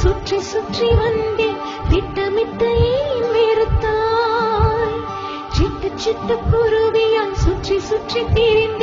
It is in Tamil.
சுற்றி சுற்றி வந்தே திட்டமிட்ட ஏன் வெறுத்தாய்? சிட்டு சிட்டு குருவியால் சுற்றி சுற்றி திரிந்த